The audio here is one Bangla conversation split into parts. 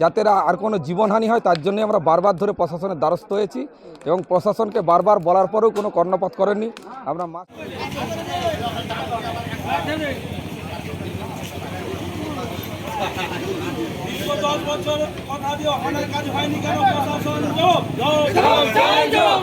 যাতে আর কোনো জীবনহানি হয় তার জন্যই আমরা বারবার ধরে প্রশাসনের দ্বারস্থ হয়েছি এবং প্রশাসনকে বারবার বলার পরেও কোনো কর্ণপাত করেননি। আমরা মা দীর্ঘ দশ বছর কথা দিয়ে অনেক কাজ হয়নি কেন? প্রশাসন জবাব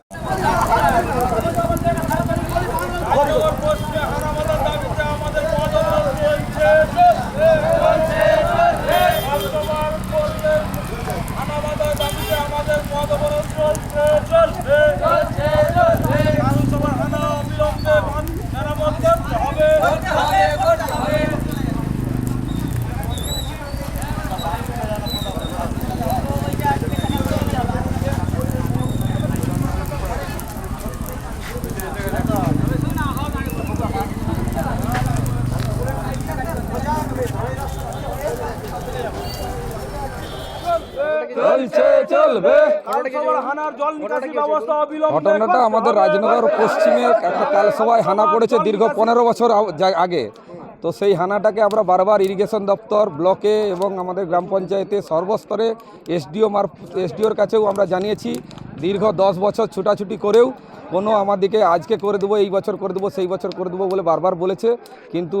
জবাব পশ্চিমে হানামাদার দাবিতে আমাদের পদ চলছে চলছে বর্তমান করলে হানামাদার দাবিতে আমাদের পদ চলছে চলছে চলছে চলছে বিধানসভার হানা অবিলম্বে মান- মেরামত করতে হবে চলছে চলবে বিধানসভার হানার জল নিকাশি ব্যবস্থা অবিলম্বে ঘটনাটা আমাদের রাজনগর পশ্চিমে একটা কালসভায় হানা পড়েছে দীর্ঘ পনেরো বছর আগে। তো সেই হানাটাকে আমরা বারবার ইরিগেশন দপ্তর ব্লকে এবং আমাদের গ্রাম পঞ্চায়েতে সর্বস্তরে এসডিও মার এসডিওর কাছেও আমরা জানিয়েছি দীর্ঘ দশ বছর ছুটাছুটি করেও কোনো আমাদেরকে আজকে করে দেবো এই বছর করে দেবো সেই বছর করে দেবো বলে বারবার বলেছে। কিন্তু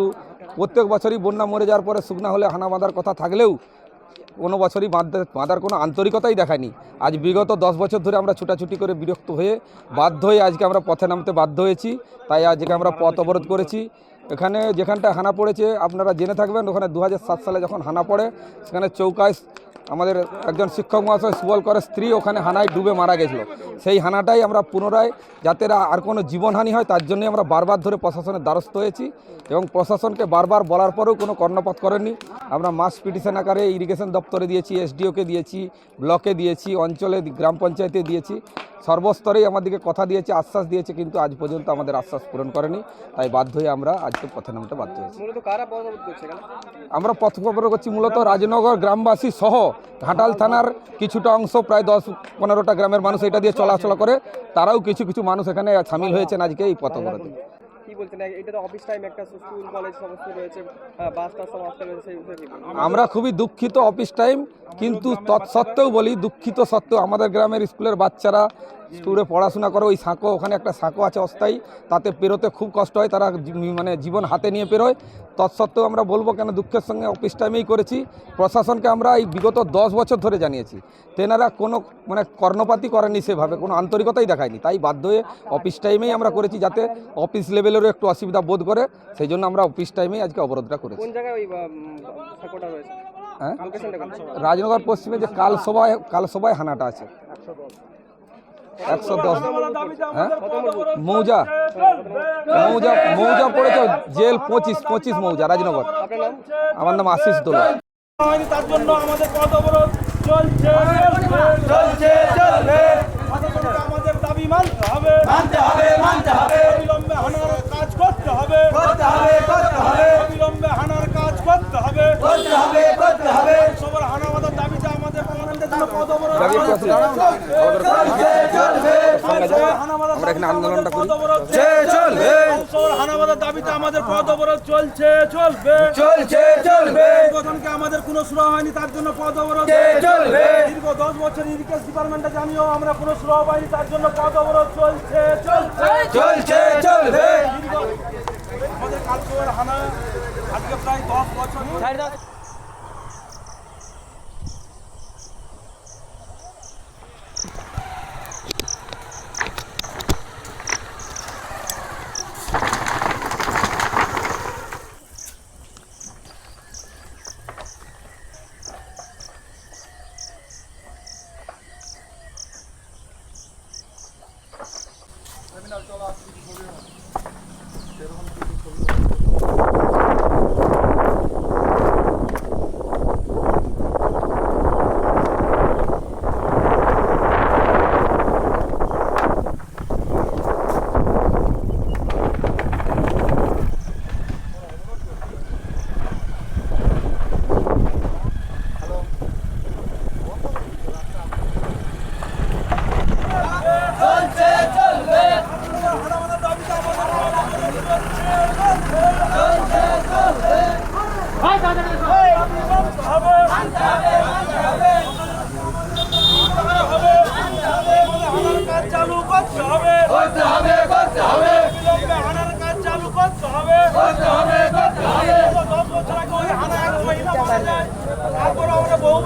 প্রত্যেক বছরই বন্যা মরে যাওয়ার পরে শুকনা হলে হানা বাঁধার কথা থাকলেও কোনো বছরই বাঁধার কোনো আন্তরিকতাই দেখায়নি। আজ বিগত দশ বছর ধরে আমরা ছুটাছুটি করে বিরক্ত হয়ে বাধ্য হয়ে আজকে আমরা পথে নামতে বাধ্য হয়েছি। তাই আজকে আমরা পথ অবরোধ করেছি। এখানে যেখানটা হানা পড়েছে, আপনারা জেনে থাকবেন, ওখানে দু হাজার সাত সালে যখন হানা পড়ে, সেখানে চৌকায় আমাদের একজন শিক্ষক মহাশয় সুবল করে স্ত্রী ওখানে হানায় ডুবে মারা গেছিল। সেই হানাটাই আমরা পুনরায় যাতে আর কোনো জীবনহানি হয়, তার জন্যই আমরা বারবার ধরে প্রশাসনের দ্বারস্থ হয়েছি এবং প্রশাসনকে বারবার বলার পরেও কোনো কর্ণপাত করেনি আমরা মাস পিটিশন আকারে ইরিগেশন দপ্তরে দিয়েছি, এসডিওকে দিয়েছি, ব্লকে দিয়েছি, অঞ্চলে, গ্রাম পঞ্চায়েতে দিয়েছি। সর্বস্তরেই আমাদেরকে কথা দিয়েছে আশ্বাস দিয়েছে কিন্তু আজ পর্যন্ত আমাদের আশ্বাস পূরণ করেনি। তাই বাধ্য হয়ে আমরা আজকে পথে নামতে বাধ্য হয়েছি। আমরা পথ অবরোধ করছি মূলত রাজনগর গ্রামবাসী সহ ঘাটাল থানার কিছুটা অংশ প্রায় দশ পনেরোটা গ্রামের মানুষ এটা দিয়ে চলাচল করে। তারাও কিছু কিছু মানুষ এখানে সামিল হয়েছেন আজকে এই পথ অবরোধে কি বলছেন এটা তো অফিস টাইম একটা স্কুল কলেজ সমস্ত রয়েছে বাস সব রয়েছে? আমরা খুবই দুঃখিত অফিস টাইম কিন্তু তৎসত্ত্বেও বলি, দুঃখিত সত্ত্বেও আমাদের গ্রামের স্কুলের বাচ্চারা স্কুলে পড়াশোনা করে ওই সাঁকো ওখানে একটা সাঁকো আছে অস্থায়ী তাতে পেরোতে খুব কষ্ট হয় তারা মানে জীবন হাতে নিয়ে পেরোয়। তৎসত্ত্বেও আমরা বলব কেন দুঃখের সঙ্গে অফিস টাইমেই করেছি। প্রশাসনকে আমরা এই বিগত দশ বছর ধরে জানিয়েছি। তেনারা কোনো মানে কর্ণপাতই করেনি সেভাবে কোনো আন্তরিকতাই দেখায়নি। তাই বাধ্য হয়ে অফিস টাইমেই আমরা করেছি যাতে অফিস লেভেলেরও একটু অসুবিধা বোধ করে সেই জন্য আমরা অফিস টাইমেই আজকে অবরোধটা করেছি। হ্যাঁ? রাজনগর পশ্চিমে যে কাল সভায় কাল সভায় হানাটা আছে একশো দশ। হ্যাঁ? মৌজা। মৌজা মৌজা পড়েছে জেল পঁচিশ পঁচিশ মৌজা রাজনগর। আমার নাম আশিস দোলা। তার জন্য আমাদের পথ অবরোধ চলছে। চলছে চলবে। আমাদের দাবি মানতে হবে। মানতে হবে মানতে হবে অবিলম্বে হানার কাজ করতে হবে করতে হবে করতে হবে অবিলম্বে হানার কাজ করতে হবে করতে হবে করতে হবে সবার হানামাদের দাবিতে আমাদের পার্লামেন্টের জন্য পদ অবরোধ দাবি একটু আসলে। আমরা এখানে আন্দোলনটা করি। চলবে। হানামাদের দাবিতে আমাদের পদ অবরোধ চলছে চলবে। চলছে চলবে। প্রধানকে আমাদের কোনো সুরা হয়নি তার জন্য পদ অবরোধ চলবে। দীর্ঘ দশ বছর ইরিগেশন ডিপার্টমেন্টে জানিয়েও আমরা কোনো সুরা পাইনি তার জন্য পদ অবরোধ চলছে চলছে। চলছে চলবে। আমাদের কালকে হানা আজকে প্রায় দশ বছর Annemler dolaşsın soruyor.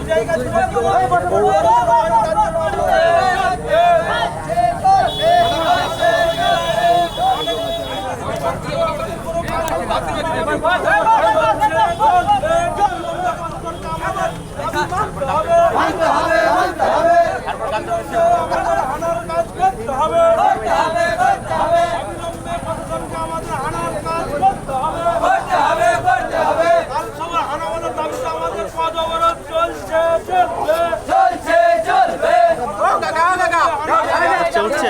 জায়গা ছেড়ে দেবো। এই বছর কোনো সুরা হয়নি, তার জন্য হানার কাজ করতে হবে অবিলম্বে প্রশাসনকে আমাদের হানার কাজ করতে হবে কাল সবার হানামানের দাবিতে আমাদের পদ অবরোধ চলছে চলছে।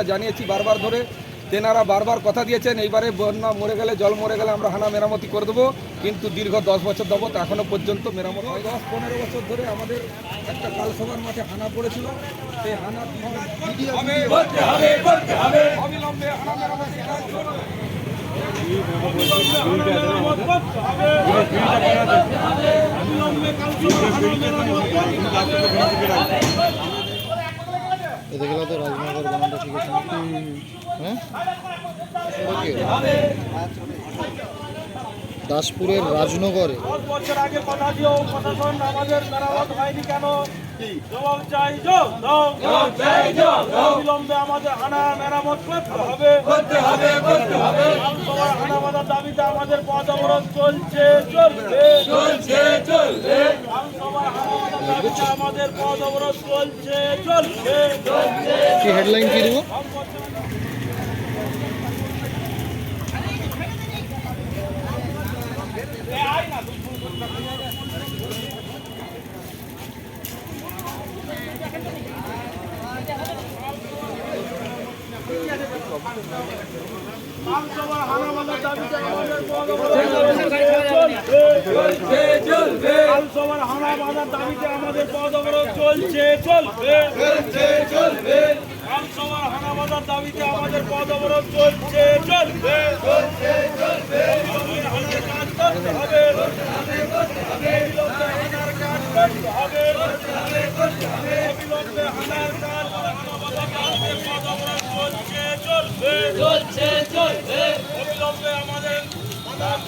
আমরা জানিয়েছি বারবার ধরে তেনারা বারবার কথা দিয়েছেন এইবারে বন্যা মরে গেলে জল মরে গেলে আমরা হানা মেরামতি করে দেবো। কিন্তু দীর্ঘ দশ বছর যাবত এখনও পর্যন্ত মেরামত হয় দশ পনেরো বছর ধরে আমাদের একটা কালসভার মাঠে হানা পড়েছিল। সেই হানা অবিলম্বে হানা মেরামতি এতে গেলে তো রাজনগর বানানটা হ্যাঁ ওকে দাসপুরের রাজনগরে। বছর আগে কথা দিয়েও প্রশাসন আমাদের মেরামত হয়নি কেন? জবাব চাই জবাব দাও আমাদের হানা মেরামত করতে হবে। করতে হবে করতে হবে। হানা বাঁধার দাবিতে আমাদের পথ অবরোধ চলছে চলবে চলছে চলবে আমাদের পথ অবরোধ চলছে চলছে চলছে কি হেডলাইন কি দেবো বিধানসভার হানাবাদের চলবে বিধানসভার হানাবাদের দাবিতে আমাদের পথ অবরোধ চলছে চলছে চলবে বিধানসভার হানাবাদের দাবিতে আমাদের পথ অবরোধ চলছে। হানার কাজ করতে হবে হানার কাজ করতে হবে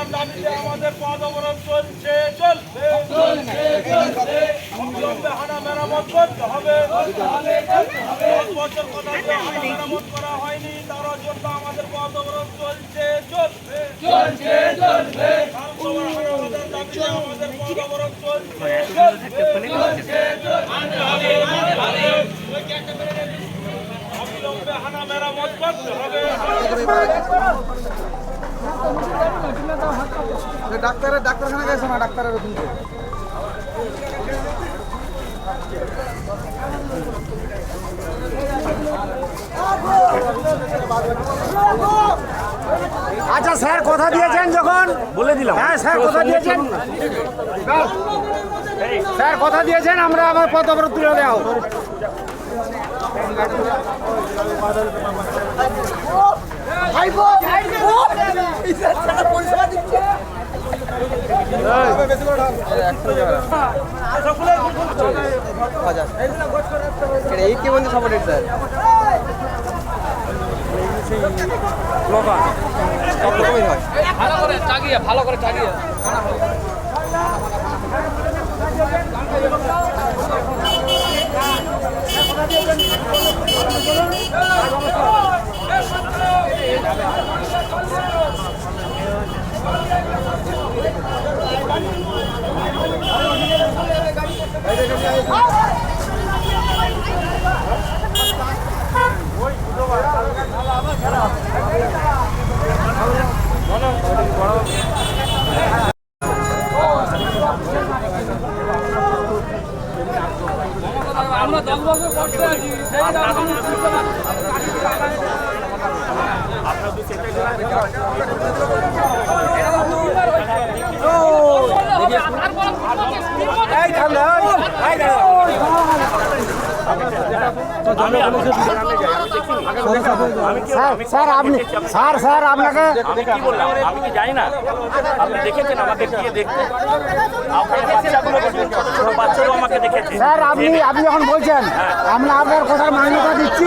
বিধানসভার দাবিতে আমাদের পথ অবরোধ চলছে চলবে। অবিলম্বে হানা মেরামত করতে হবে। বছর কথা যে মেরামত করা হয়নি তার জন্য আমাদের পথ অবরোধ চলছে চলবে। আমাদের দাবিতে অবরোধ চলছে অবিলম্বে হানা মেরামত করতে হবে। ডাক্তারের ডাক্তারখানা গেছে না ডাক্তারের ওখানে আচ্ছা স্যার কথা দিয়েছেন যখন? বলে দিলাম। হ্যাঁ স্যার কথা দিয়েছেন। স্যার কথা দিয়েছেন আমরা আমার পথ অবরোধ তুলে দেওয়া হোক। এই কি বন্ধু সাপোর্টেড স্যার সব রকমই হয় স্যার স্যার আপনি স্যার স্যার আপনাকে আমি কি বললাম আমি কি জানি না আপনি দেখেছেন আমাকে গিয়ে দেখতে বাচ্চাগুলো দেখেছেন, ছোট ছোট বাচ্চারাও আমাকে দেখেছে স্যার আপনি আপনি যখন বলছেন আমরা আপনার কথার মান্যতা দিচ্ছি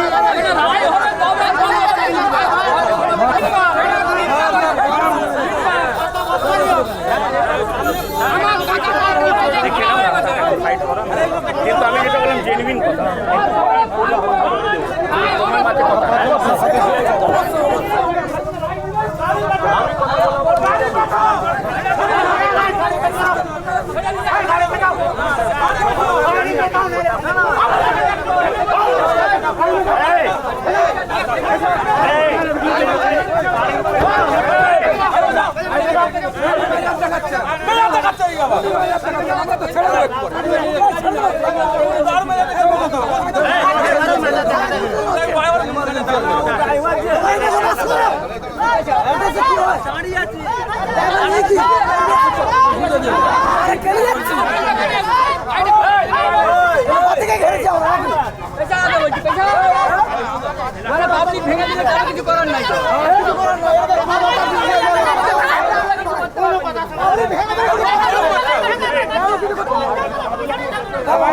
ভেঙে দিলে কিছু করার নাই